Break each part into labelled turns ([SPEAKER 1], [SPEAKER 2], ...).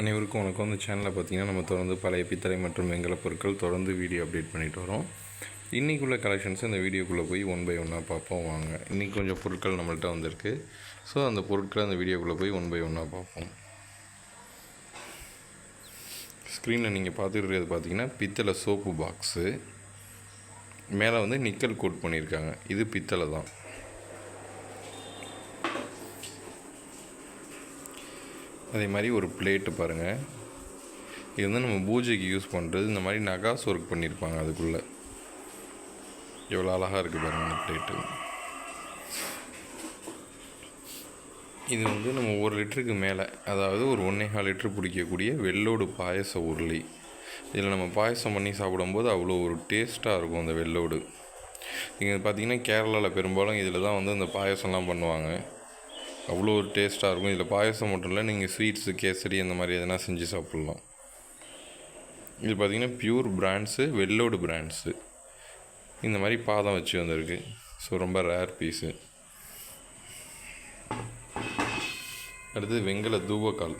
[SPEAKER 1] அனைவருக்கும் வணக்கம். இந்த சேனலில் பார்த்தீங்கன்னா நம்ம தொடர்ந்து பழைய பித்தளை மற்றும் வெங்கல பொருட்கள் தொடர்ந்து வீடியோ அப்டேட் பண்ணிட்டு வரோம். இன்றைக்குள்ள கலெக்ஷன்ஸ் இந்த வீடியோக்குள்ளே போய் ஒன் பை ஒன்னாக பார்ப்போம் வாங்க. இன்றைக்கி கொஞ்சம் பொருட்கள் நம்மள்ட்ட வந்திருக்கு. ஸோ அந்த பொருட்களை அந்த வீடியோக்குள்ளே போய் ஒன் பை ஒன்னாக பார்ப்போம். ஸ்க்ரீனில் நீங்கள் பார்த்துருக்கிறது பார்த்தீங்கன்னா பித்தளை சோப்பு பாக்ஸு மேலே வந்து நிக்கல் கோட் பண்ணியிருக்காங்க. இது பித்தளை தான். அதே மாதிரி ஒரு பிளேட்டு பாருங்கள் இது வந்து நம்ம பூஜைக்கு யூஸ் பண்ணுறது இந்த மாதிரி நகாஸ் ஒர்க் பண்ணியிருப்பாங்க அதுக்குள்ளே. எவ்வளோ அழகாக இருக்குது பாருங்கள் அந்த பிளேட்டு இது வந்து நம்ம ஒரு லிட்டருக்கு மேலே அதாவது ஒரு ஒன்றேகால் லிட்டர் பிடிக்கக்கூடிய வெள்ளோடு பாயச உருளி. இதில் நம்ம பாயசம் பண்ணி சாப்பிடும்போது அவ்வளோ ஒரு டேஸ்ட்டாக இருக்கும் அந்த வெள்ளோடு. இங்கே பார்த்தீங்கன்னா கேரளாவில் பெரும்பாலும் இதில் தான் வந்து அந்த பாயசம்லாம் பண்ணுவாங்க. அவ்வளோ ஒரு டேஸ்ட்டாக இருக்கும். இதில் பாயசம் மட்டும் இல்லை நீங்கள் ஸ்வீட்ஸு கேசரி அந்த மாதிரி எதனா செஞ்சு சாப்பிட்லாம். இது பார்த்திங்கன்னா பியூர் பிராண்ட்ஸு வெள்ளோடு பிராண்ட்ஸு. இந்த மாதிரி பாதம் வச்சு வந்திருக்கு. ஸோ ரொம்ப ரேர் பீஸு அடுத்து வெங்கல தூபக்கால்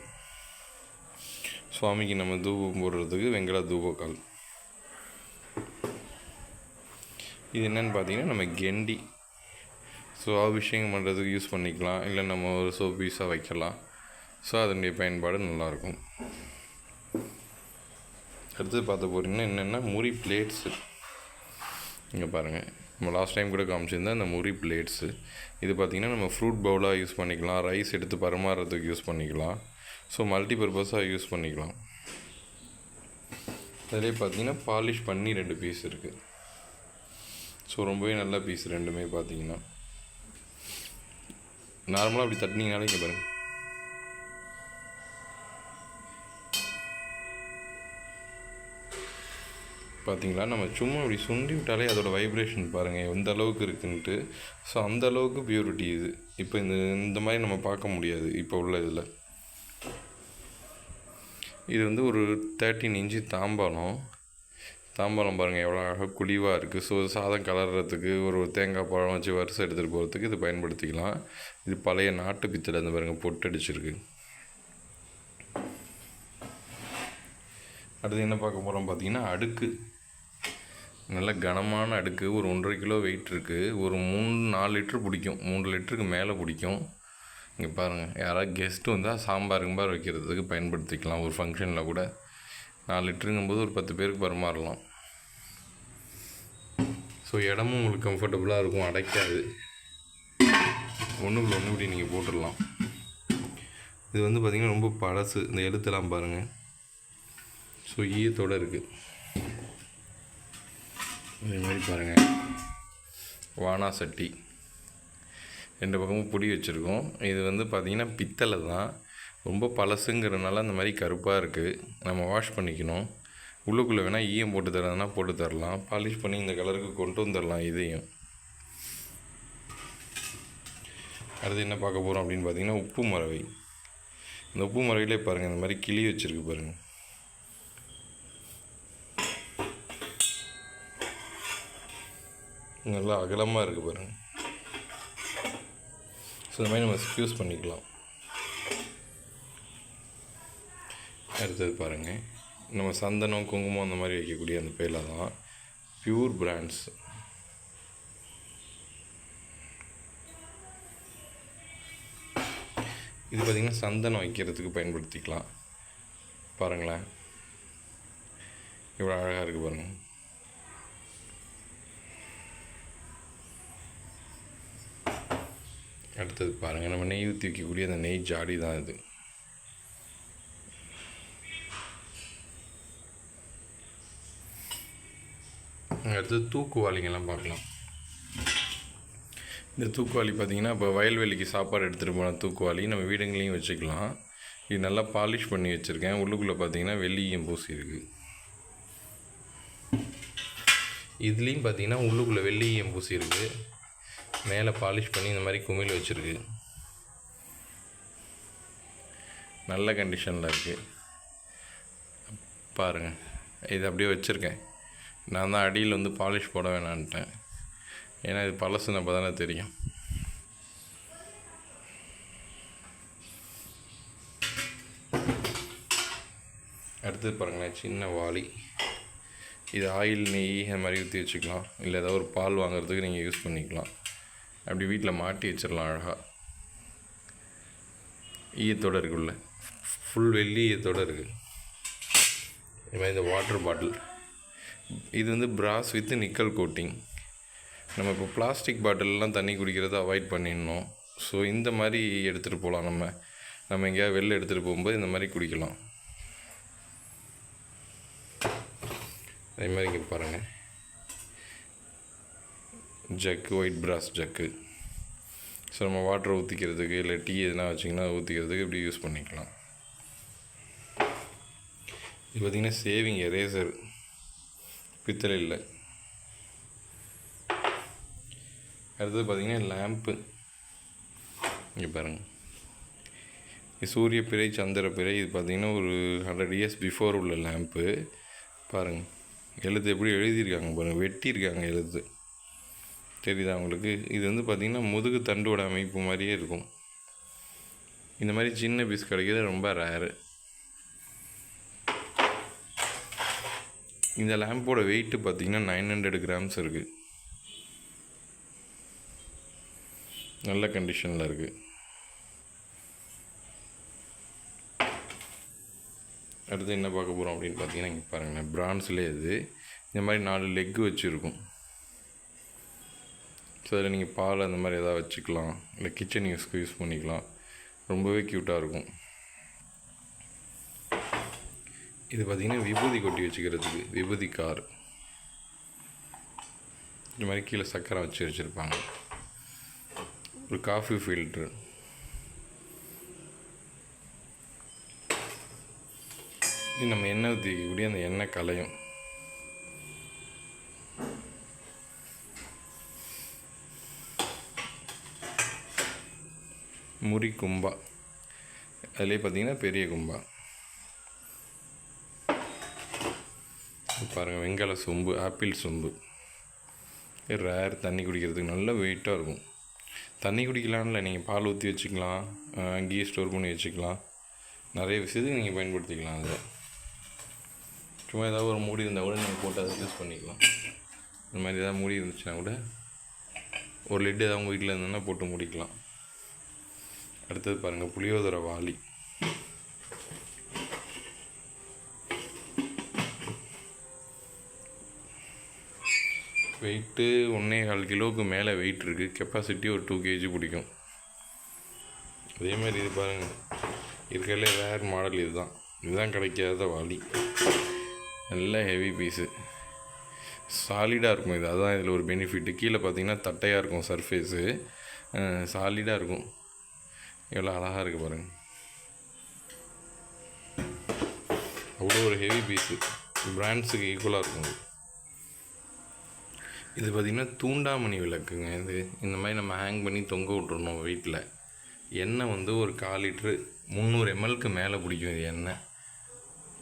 [SPEAKER 1] சுவாமிக்கு நம்ம தூபம் போடுறதுக்கு வெங்கல தூபக்கால் இது என்னன்னு பார்த்தீங்கன்னா நம்ம கெண்டி. ஸோ அபிஷேகம் பண்ணுறதுக்கு யூஸ் பண்ணிக்கலாம். இல்லை நம்ம ஒரு சோப் பீஸாக வைக்கலாம். ஸோ அதனுடைய பயன்பாடு நல்லாயிருக்கும் அடுத்து பார்த்த போகிறீங்கன்னா என்னென்னா முறி பிளேட்ஸு இங்கே பாருங்கள் நம்ம லாஸ்ட் டைம் கூட காமிச்சிருந்தேன் அந்த முறி பிளேட்ஸு இது பார்த்திங்கன்னா நம்ம ஃப்ரூட் பவுலாக யூஸ் பண்ணிக்கலாம். ரைஸ் எடுத்து பரிமாறுறதுக்கு யூஸ் பண்ணிக்கலாம். ஸோ மல்டி பர்பஸாக யூஸ் பண்ணிக்கலாம். அதிலே பார்த்தீங்கன்னா பாலிஷ் பண்ணி ரெண்டு பீஸ் இருக்குது ஸோ ரொம்பவே நல்ல பீஸ் ரெண்டுமே பார்த்தீங்கன்னா நார்மலாக அப்படி தட்டினீங்கனாலே இங்கே பாருங்கள் பார்த்தீங்களா நம்ம சும்மா அப்படி சுண்டி விட்டாலே அதோட வைப்ரேஷன் பாருங்கள் எந்த அளவுக்கு இருக்குன்ட்டு. ஸோ அந்த அளவுக்கு பியூரிட்டி இது. இப்போ இந்த இந்த மாதிரி நம்ம பார்க்க முடியாது இப்போ உள்ள இதில். இது வந்து ஒரு தேர்ட்டின் இன்ச்சு தாம்பாலம் தாம்பரம் பாருங்கள் எவ்வளோ அழகாக குழிவாக இருக்குது ஸோ சாதம் கலர்றதுக்கு ஒரு தேங்காய் பழம் வச்சு வரிசை எடுத்துகிட்டு போகிறதுக்கு இது பயன்படுத்திக்கலாம். இது பழைய நாட்டு பித்தளை இந்த பாருங்கள் பொட்டடிச்சிருக்கு. அடுத்து என்ன பார்க்க போகிறோம் பார்த்தீங்கன்னா அடுக்கு. நல்ல கனமான அடுக்கு. ஒரு ஒன்றரை கிலோ வெயிட் இருக்குது ஒரு மூணு நாலு லிட்ரு பிடிக்கும். மூன்று லிட்டருக்கு மேலே பிடிக்கும். இங்கே பாருங்கள் யாராவது கெஸ்ட்டு வந்தால் சாம்பார் கிம்பார் வைக்கிறதுக்கு பயன்படுத்திக்கலாம். ஒரு ஃபங்க்ஷனில் கூட. நாலு லிட்டருங்கும்போது ஒரு பத்து பேருக்கு பரிமாறலாம். ஸோ இடமும் உங்களுக்கு கம்ஃபர்டபுளாக இருக்கும் அடைக்காது. ஒன்றுக்குள்ள ஒன்று இப்படி நீங்கள் போட்டுடலாம். இது வந்து பார்த்திங்கன்னா ரொம்ப பழசு இந்த எழுத்தெல்லாம் பாருங்கள் ஸோ ஈயத்தோடு e இருக்குது அதே மாதிரி பாருங்கள் வானா சட்டி. ரெண்டு பக்கமும் புடி வச்சுருக்கோம். இது வந்து பார்த்திங்கன்னா பித்தளை தான். ரொம்ப பழசுங்கிறதுனால அந்த மாதிரி கருப்பாக இருக்குது நம்ம வாஷ் பண்ணிக்கணும். உள்ளுக்குள்ளே வேணால் ஈயம் போட்டு தரதுனா போட்டு தரலாம். பாலிஷ் பண்ணி இந்த கலருக்கு கொண்டு வந்துடலாம் இதையும். அடுத்து என்ன பார்க்க போகிறோம் அப்படின்னு பார்த்தீங்கன்னா உப்பு மரவை. இந்த உப்பு மரவையிலே பாருங்கள் இந்த மாதிரி கிளி வச்சுருக்கு பாருங்கள் நல்லா அகலமாக இருக்குது பாருங்கள் ஸோ இந்த மாதிரி நம்ம யூஸ் பண்ணிக்கலாம். அடுத்தது பாருங்கள் நம்ம சந்தனம் குங்குமம் அந்த மாதிரி வைக்கக்கூடிய அந்த பேரில் தான் ப்யூர் பிராண்ட்ஸ். இது பார்த்திங்கன்னா சந்தனம் வைக்கிறதுக்கு பயன்படுத்திக்கலாம். பாருங்களேன். இவ்வளோ அழகாக இருக்குது பாருங்கள் அடுத்தது பாருங்கள் நம்ம நெய் ஊற்றி வைக்கக்கூடிய அந்த நெய் ஜாடி தான் இது. அடுத்து தூக்குவாளிங்கெல்லாம் பார்க்கலாம். இந்த தூக்குவாளி பார்த்திங்கன்னா இப்போ வயல்வெளிக்கு சாப்பாடு எடுத்துகிட்டு போன தூக்குவாளி நம்ம வீடுங்களையும் வச்சுக்கலாம். இது நல்லா பாலிஷ் பண்ணி வச்சுருக்கேன். உள்ளுக்குள்ளே பார்த்தீங்கன்னா வெள்ளியும் பூசி இருக்குது இதுலேயும் பார்த்தீங்கன்னா உள்ளுக்குள்ளே வெள்ளியும் பூசி இருக்குது மேலே பாலிஷ் பண்ணி இந்த மாதிரி குமிழ் வச்சுருக்கு. நல்ல கண்டிஷனில் இருக்குது பாருங்கள் இது அப்படியே வச்சுருக்கேன். நான் தான் அடியில் வந்து பாலிஷ் போட வேணான்ட்டேன். ஏன்னா இது பழசுன்னு அப்போ தானே தெரியும். அடுத்தது பாருங்களேன் சின்ன வாளி. இது ஆயில் நெய் அந்த மாதிரி ஊற்றி வச்சுக்கலாம். இல்லை ஏதாவது ஒரு பால் வாங்குறதுக்கு நீங்கள் யூஸ் பண்ணிக்கலாம். அப்படி வீட்டில் மாட்டி வச்சிடலாம் அழகாக ஈயத்தோடு இருக்குள்ள ஃபுல் வெள்ளி ஈயத்தோடு இருக்குது இது மாதிரி இந்த வாட்டர் பாட்டில் இது வந்து பிராஸ் வித் நிக்கல் கோட்டிங் நம்ம இப்போ பிளாஸ்டிக் பாட்டிலெலாம் தண்ணி குடிக்கிறத அவாய்ட் பண்ணிடணும். ஸோ இந்த மாதிரி எடுத்துகிட்டு போகலாம் நம்ம. நம்ம எங்கேயாவது வெளில எடுத்துகிட்டு போகும்போது இந்த மாதிரி குடிக்கலாம். அதே மாதிரி இங்கே பாருங்கள் jug white brass jug so நம்ம வாட்டரை ஊற்றிக்கிறதுக்கு இல்லை டீ எதுனா வச்சிங்கன்னா ஊற்றிக்கிறதுக்கு இப்படி யூஸ் பண்ணிக்கலாம். இது பார்த்திங்கன்னா சேவிங் எரேசர் பித்தளை இல்லை. அடுத்தது பார்த்திங்கன்னா லேம்ப்பு இங்கே பாருங்கள் சூரிய பிறை சந்திர பிறை இது பார்த்திங்கன்னா ஒரு ஹண்ட்ரட் இயர்ஸ் பிஃபோர் உள்ள லேம்ப்பு பாருங்கள் எழுத்து எப்படி எழுதியிருக்காங்க பாருங்கள் வெட்டியிருக்காங்க எழுத்து. தெரியுதா உங்களுக்கு? இது வந்து பார்த்திங்கன்னா முதுகு தண்டோட அமைப்பு மாதிரியே இருக்கும். இந்த மாதிரி சின்ன பீஸ் கிடைக்கிறது ரொம்ப ரேரு இந்த லேம்போட வெயிட்டு பார்த்திங்கன்னா நைன் ஹண்ட்ரட் கிராம்ஸ் இருக்குது நல்ல கண்டிஷனில் இருக்குது அடுத்து என்ன பார்க்க போகிறோம் அப்படின்னு பார்த்தீங்கன்னா இங்கே பாருங்களேன் பிரான்ஸ்லேயே இது. இந்த மாதிரி நாலு லெக்கு வச்சுருக்கும். ஸோ அதில் நீங்கள் பால் அந்த மாதிரி எதாவது வச்சுக்கலாம். இல்லை கிச்சன் யூஸ்க்கு யூஸ் பண்ணிக்கலாம். ரொம்பவே க்யூட்டாக இருக்கும். இது பார்த்திங்கன்னா விபூதி கொட்டி வச்சுக்கிறதுக்கு விபூதி கார். இந்த மாதிரி கீழே சக்கரை வச்சு வச்சுருப்பாங்க. ஒரு காஃபி ஃபில்ட்ரு இது நம்ம எண்ணெய் ஊற்றிக்கக்கூடிய அந்த எண்ணெய் கலையும். முறி கும்பா. அதிலே பார்த்தீங்கன்னா பெரிய கும்பா. பாருங்கள் வெங்கால சொம்பு ஆப்பிள் சொம்பு. ரேர் தண்ணி குடிக்கிறதுக்கு நல்ல வெயிட்டாக இருக்கும். தண்ணி குடிக்கலாம்ல நீங்கள் பால் ஊற்றி வச்சுக்கலாம் கீ ஸ்டோர் பண்ணி வச்சுக்கலாம். நிறைய விஷயத்துக்கு நீங்கள் பயன்படுத்திக்கலாம் அதை. சும்மா ஏதாவது ஒரு மூடி இருந்தால் கூட நீங்கள் போட்டு அதை யூஸ் பண்ணிக்கலாம். இந்த மாதிரி ஏதாவது மூடி இருந்துச்சுன்னா கூட ஒரு லிட்டு ஏதாவது உங்கள் வீட்டில் இருந்ததுன்னா போட்டு முடிக்கலாம். அடுத்தது பாருங்கள் புளியோதரை வாளி. வெயிட்டு ஒன்றே கால் கிலோவுக்கு மேலே வெயிட் இருக்குது கெப்பாசிட்டி ஒரு டூ கேஜி பிடிக்கும். அதே மாதிரி இது பாருங்கள் இருக்கிறதுலே ரேர் மாடல் இதுதான். இதுதான் கிடைக்காத வாளி நல்ல ஹெவி பீஸு சாலிடாக இருக்கும் இது. அதுதான் இதில் ஒரு பெனிஃபிட்டு கீழே பார்த்தீங்கன்னா தட்டையாக இருக்கும் சர்ஃபேஸு சாலிடாக இருக்கும். எவ்வளோ அழகாக இருக்குது பாருங்கள் அவ்வளோ ஒரு ஹெவி பீஸு பிராண்ட்ஸுக்கு ஈக்குவலாக இருக்கும் இது பார்த்திங்கன்னா தூண்டாமணி விளக்குங்க. இது இந்த மாதிரி நம்ம ஹேங் பண்ணி தொங்க விட்றணும் வீட்டில் எண்ணெய் வந்து ஒரு கால் லிட்ரு முந்நூறு எம்எல்க்கு மேலே பிடிக்கும் இது எண்ணெய்.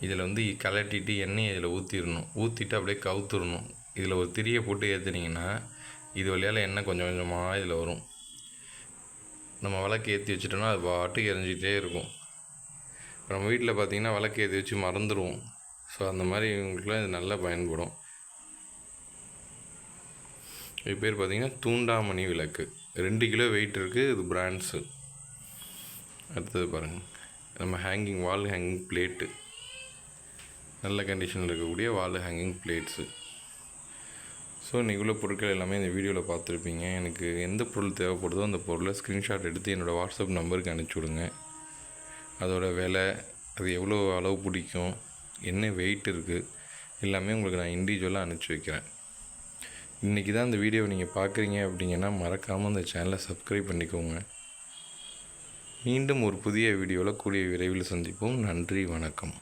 [SPEAKER 1] இதில் வந்து கலட்டிட்டு எண்ணெயை இதில் ஊற்றிடணும் ஊற்றிட்டு அப்படியே கவுத்துடணும் இதில் ஒரு திரியை போட்டு ஏற்றுனீங்கன்னா இது வழியால் எண்ணெய் கொஞ்சம் கொஞ்சமாக இதில் வரும். நம்ம விளக்கு ஏற்றி வச்சுட்டோம்னா அது பாட்டுக்கு எரிஞ்சிக்கிட்டே இருக்கும். இப்போ நம்ம வீட்டில் பார்த்திங்கன்னா விளக்கு ஏற்றி வச்சு மறந்துடுவோம் ஸோ அந்த மாதிரி இவங்களுக்குலாம் இது நல்லா பயன்படும். இது பேர் பார்த்திங்கன்னா தூண்டாமணி விளக்கு. ரெண்டு கிலோ வெயிட் இருக்குது இது பிராண்ட்ஸு அடுத்தது பாருங்கள் நம்ம ஹேங்கிங் வால் ஹேங்கிங் பிளேட்டு நல்ல கண்டிஷனில் இருக்கக்கூடிய வால் ஹேங்கிங் பிளேட்ஸு ஸோ இன்றைக்கி உள்ள பொருட்கள் எல்லாமே இந்த வீடியோவில் பார்த்துருப்பீங்க. எனக்கு எந்த பொருள் தேவைப்படுதோ அந்த பொருளை ஸ்க்ரீன்ஷாட் எடுத்து என்னோடய வாட்ஸ்அப் நம்பருக்கு அனுப்பிச்சி விடுங்க. அதோடய விலை அது எவ்வளோ அளவு பிடிக்கும் என்ன வெயிட் இருக்குது எல்லாமே உங்களுக்கு நான் இண்டிவிஜுவலாக அனுப்பிச்சி வைக்கிறேன். இன்றைக்கி தான் இந்த வீடியோவை நீங்கள் பார்க்குறீங்க அப்படிங்கன்னா மறக்காமல் அந்த சேனலை சப்ஸ்கிரைப் பண்ணிக்கோங்க. மீண்டும் ஒரு புதிய வீடியோவில் கூடிய விரைவில் சந்திப்போம். நன்றி வணக்கம்.